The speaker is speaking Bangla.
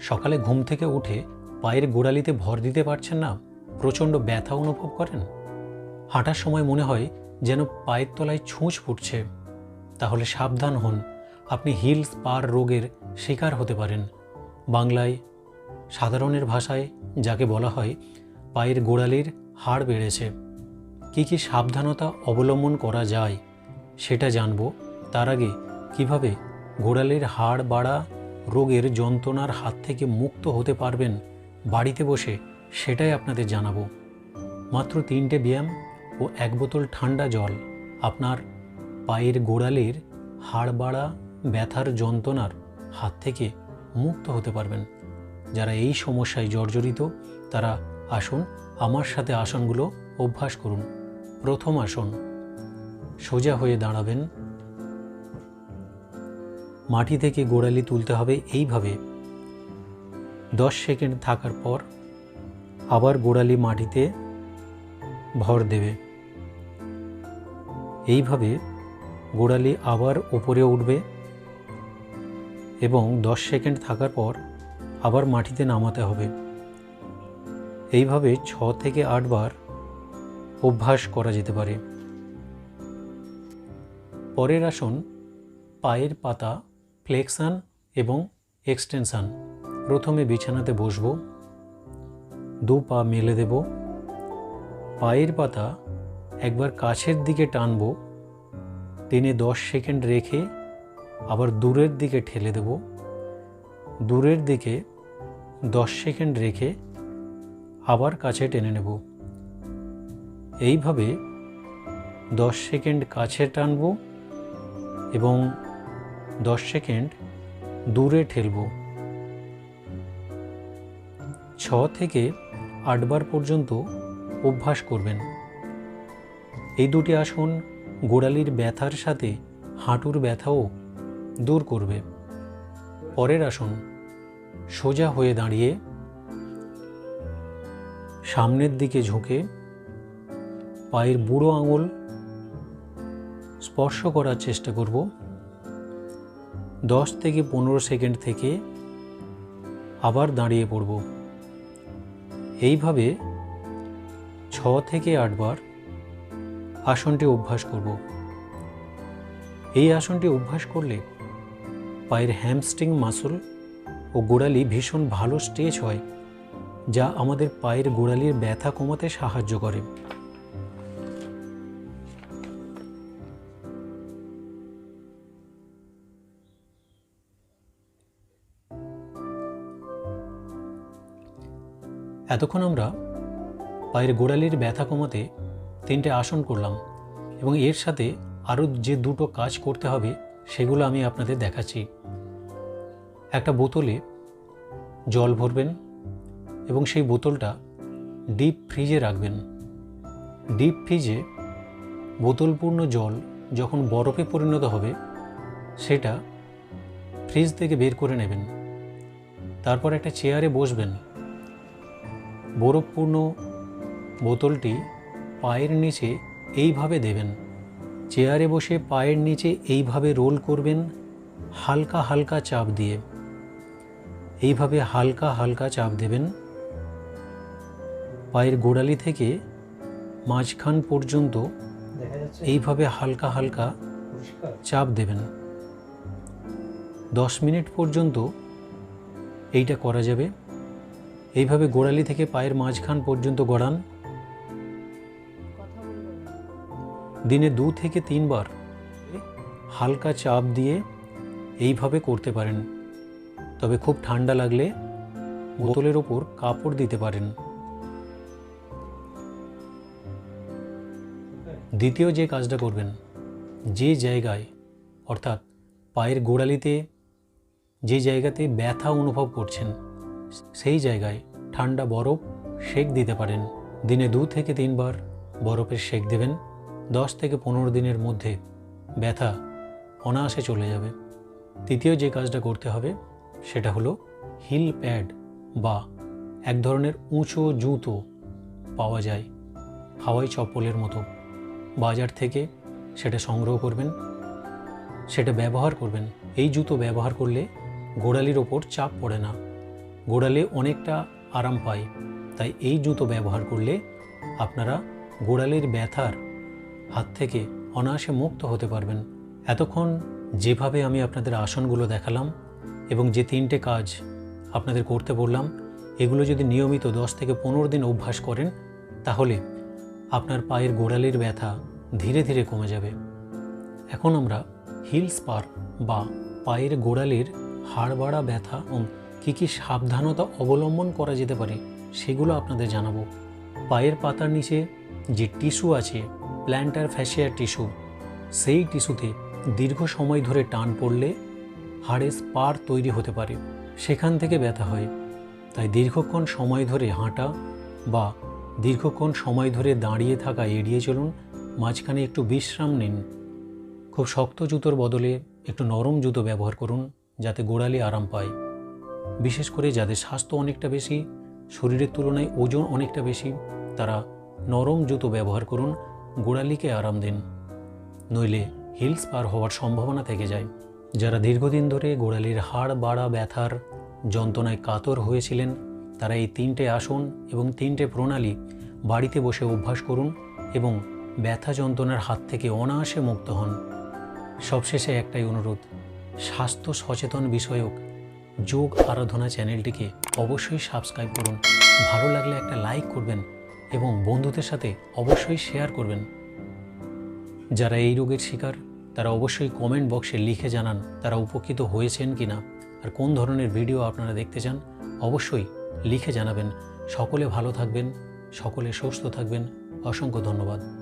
সকালে ঘুম থেকে উঠে পায়ের গোড়ালিতে ভর দিতে পারছেন না, প্রচণ্ড ব্যথা অনুভব করেন। হাঁটার সময় মনে হয় যেন পায়ের তলায় ছুঁচ ফুটছে। তাহলে সাবধান হন, আপনি হিলস পার রোগের শিকার হতে পারেন। বাংলায়, সাধারণের ভাষায় যাকে বলা হয়, পায়ের গোড়ালির হাড় বেড়েছে। কী কী সাবধানতা অবলম্বন করা যায়, সেটা জানব। তার আগে কীভাবে গোড়ালির হাড় বাড়া রোগের যন্ত্রণার হাত থেকে মুক্ত হতে পারবেন বাড়িতে বসে, সেটাই আপনাদের জানাব। মাত্র তিনটে ব্যায়াম ও এক বোতল ঠান্ডা জল আপনার পায়ের গোড়ালির হাড় বাড়া ব্যথার যন্ত্রণার হাত থেকে মুক্ত হতে পারবেন। যারা এই সমস্যায় জর্জরিত, তারা আসুন আমার সাথে আসনগুলো অভ্যাস করুন। প্রথম আসন, সোজা হয়ে দাঁড়াবেন। মাটি থেকে গোড়ালি তুলতে হবে এইভাবে। দশ সেকেন্ড থাকার পর আবার গোড়ালি মাটিতে ভর দেবে। এইভাবে গোড়ালি আবার ওপরে উঠবে এবং দশ সেকেন্ড থাকার পর আবার মাটিতে নামাতে হবে। এইভাবে ছ থেকে আটবার অভ্যাস করা যেতে পারে। পরের আসন পায়ের পাতা ফ্লেকশন এবং এক্সটেনশান। প্রথমে বিছানাতে বসব। দু পা মেলে দেব। পায়ের পাতা একবার কাছের দিকে টানব। টেনে দশ সেকেন্ড রেখে আবার দূরের দিকে ঠেলে দেব। দূরের দিকে দশ সেকেন্ড রেখে আবার কাছে টেনে নেব। এইভাবে দশ সেকেন্ড কাছে টানব এবং দশ সেকেন্ড দূরে ঠেলব। ছ থেকে আটবার পর্যন্ত অভ্যাস করবেন। এই দুটি আসন গোড়ালির ব্যথার সাথে হাঁটুর ব্যথাও দূর করবে। পরের আসন সোজা হয়ে দাঁড়িয়ে সামনের দিকে ঝুঁকে পায়ের বুড়ো আঙুল স্পর্শ করার চেষ্টা করব। দশ থেকে পনেরো সেকেন্ড থেকে আবার দাঁড়িয়ে পড়ব। এইভাবে ছ থেকে আটবার আসনটি অভ্যাস করব। এই আসনটি অভ্যাস করলে পায়ের হ্যামস্ট্রিং মাসল ও গোড়ালি ভীষণ ভালো স্ট্রেচ হয়, যা আমাদের পায়ের গোড়ালির ব্যথা কমাতে সাহায্য করে। এতক্ষণ আমরা পায়ের গোড়ালির ব্যথা কমাতে তিনটে আসন করলাম এবং এর সাথে আরও যে দুটো কাজ করতে হবে সেগুলো আমি আপনাদের দেখাচ্ছি। একটা বোতলে জল ভরবেন এবং সেই বোতলটা ডিপ ফ্রিজে রাখবেন। ডিপ ফ্রিজে বোতলপূর্ণ জল যখন বরফে পরিণত হবে, সেটা ফ্রিজ থেকে বের করে নেবেন। তারপর একটা চেয়ারে বসবেন। বরফপূর্ণ বোতলটি পায়ের নিচে এইভাবে দেবেন। চেয়ারে বসে পায়ের নিচে এইভাবে রোল করবেন হালকা হালকা চাপ দিয়ে। এইভাবে হালকা হালকা চাপ দেবেন। পায়ের গোড়ালি থেকে মাঝখান পর্যন্ত এইভাবে হালকা হালকা চাপ দেবেন। দশ মিনিট পর্যন্ত এইটা করা যাবে। এইভাবে গোড়ালি থেকে পায়ের মাঝখান পর্যন্ত গড়ান। দিনে দু থেকে তিনবার হালকা চাপ দিয়ে এইভাবে করতে পারেন। তবে খুব ঠান্ডা লাগলে বোতলের ওপর কাপড় দিতে পারেন। দ্বিতীয় যে কাজটা করবেন, যে জায়গায়, অর্থাৎ পায়ের গোড়ালিতে যে জায়গাতে ব্যথা অনুভব করছেন, সেই জায়গায় ঠান্ডা বরফ সেক দিতে পারেন। দিনে দু থেকে তিনবার বরফের সেক দেবেন। দশ থেকে পনেরো দিনের মধ্যে ব্যথা অনায়াসে চলে যাবে। তৃতীয় যে কাজটা করতে হবে সেটা হলো হিল প্যাড বা এক ধরনের উঁচু জুতো পাওয়া যায় হাওয়াই চপ্পলের মতো। বাজার থেকে সেটা সংগ্রহ করবেন, সেটা ব্যবহার করবেন। এই জুতো ব্যবহার করলে গোড়ালির ওপর চাপ পড়ে না। গোড়ালে অনেকটা আরাম পায়। তাই এই জুতো ব্যবহার করলে আপনারা গোড়ালির ব্যথার হাত থেকে অনায়াসে মুক্ত হতে পারবেন। এতক্ষণ যেভাবে আমি আপনাদের আসনগুলো দেখালাম এবং যে তিনটে কাজ আপনাদের করতে বললাম, এগুলো যদি নিয়মিত দশ থেকে পনেরো দিন অভ্যাস করেন, তাহলে আপনার পায়ের গোড়ালির ব্যথা ধীরে ধীরে কমে যাবে। এখন আমরা হিল স্পার বা পায়ের গোড়ালির হাড় বাড়া ব্যথা কী কী সাবধানতা অবলম্বন করা যেতে পারে সেগুলো আপনাদের জানাব। পায়ের পাতার নিচে যে টিস্যু আছে, প্ল্যান্টার ফ্যাশিয়ার টিস্যু, সেই টিস্যুতে দীর্ঘ সময় ধরে টান পড়লে হাড়ে স্পার তৈরি হতে পারে, সেখান থেকে ব্যথা হয়। তাই দীর্ঘক্ষণ সময় ধরে হাঁটা বা দীর্ঘক্ষণ সময় ধরে দাঁড়িয়ে থাকা এড়িয়ে চলুন, মাঝখানে একটু বিশ্রাম নিন। খুব শক্ত জুতোর বদলে একটু নরম জুতো ব্যবহার করুন, যাতে গোড়ালি আরাম পায়। বিশেষ করে যাদের স্বাস্থ্য অনেকটা বেশি, শরীরের তুলনায় ওজন অনেকটা বেশি, তারা নরম জুতো ব্যবহার করুন, গোড়ালিকে আরাম দিন। নইলে হিলস পার হওয়ার সম্ভাবনা থেকে যায়। যারা দীর্ঘদিন ধরে গোড়ালির হাড়, বাড়া, ব্যথার যন্ত্রণায় কাতর হয়েছিলেন, তারা এই তিনটে আসন এবং তিনটে প্রণালী বাড়িতে বসে অভ্যাস করুন এবং ব্যথা যন্ত্রণার হাত থেকে অনায়াসে মুক্ত হন। সবশেষে একটাই অনুরোধ, স্বাস্থ্য সচেতন বিষয়ক যোগ আরাধনা চ্যানেলটিকে অবশ্যই সাবস্ক্রাইব করুন। ভালো লাগলে একটা লাইক করবেন এবং বন্ধুদের সাথে অবশ্যই শেয়ার করবেন। যারা এই রোগের শিকার, তারা অবশ্যই কমেন্ট বক্সে লিখে জানান তারা উপকৃত হয়েছেন কি না আর কোন ধরনের ভিডিও আপনারা দেখতে চান, অবশ্যই লিখে জানাবেন। সকলে ভালো থাকবেন, সকলে সুস্থ থাকবেন। অসংখ্য ধন্যবাদ।